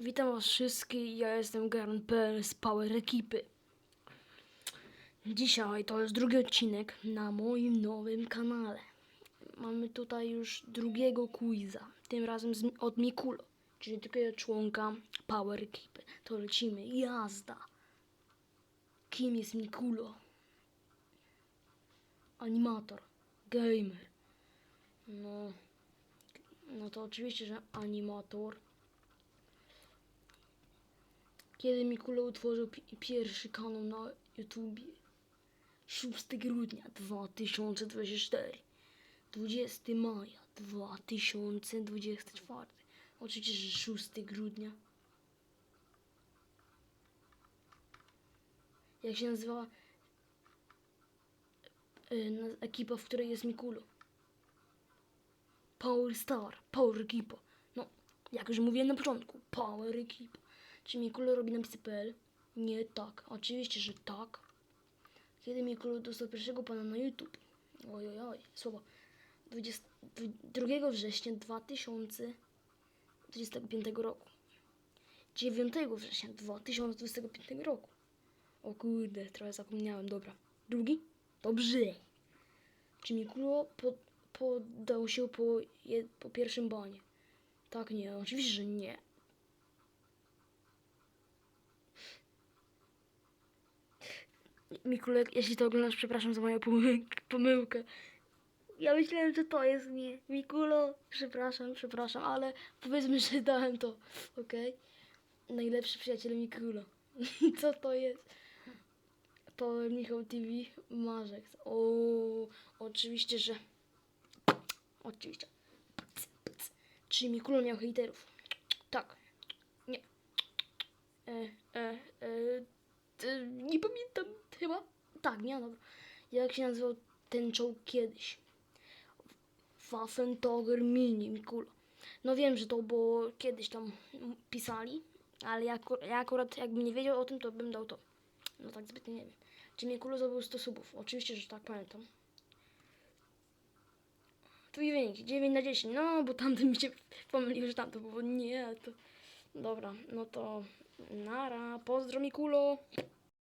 Witam was wszystkich, ja jestem Garen.pl z Power Ekipy. Dzisiaj to jest drugi odcinek na moim nowym kanale. Mamy tutaj już drugiego quiza, tym razem z, od Mikulo, czyli drugiego członka Power Ekipy. To lecimy, jazda. Kim jest Mikulo? Animator, gamer. No, no to oczywiście, że animator. Kiedy Mikulo utworzył pi- pierwszy kanał na YouTubie? 6 grudnia 2024. 20 maja 2024. Oczywiście, że 6 grudnia. Jak się nazywa na- ekipa, w której jest Mikulo? Power Star, Power Ekipa. No, jak już mówiłem na początku, Power Ekipa. Czy Mikulo robi napisy.pl? Nie tak. Oczywiście, że tak. Kiedy Mikulo dostał pierwszego pana na YouTube? Oj, oj, oj, słowo. 20, 2 września 2025 roku. 9 września 2025 roku. O kurde, trochę zapomniałem, dobra. Drugi? Dobrze. Czy Mikulo po, poddał się po, po pierwszym banie? Tak, nie, oczywiście, że nie. Mikulek, jeśli to oglądasz, przepraszam za moją pomyłkę. Ja myślałem, że to jest nie. Mikulo, przepraszam, przepraszam, ale powiedzmy, że dałem to, okej? Najlepszy przyjaciel Mikulo. Co to jest? To Michał TV Marzek. O, oczywiście, że... Oczywiście. Czy Mikulo miał hejterów? Tak. Nie. E, e, e, e, nie pamiętam dobra. Jak się nazywał ten czołg kiedyś? Waffentogger Mini Mikulo. No wiem, że to było kiedyś tam pisali, ale ja, ja akurat jakbym nie wiedział o tym, to bym dał to. No tak zbytnio nie wiem. Czy Mikulo zdobył 100 subów? Oczywiście, że tak, pamiętam. Tu i wynik, 9 na 10. No, bo tamten mi się pomylił, że tamto było nie, to... Dobra, no to nara, pozdro Mikulo.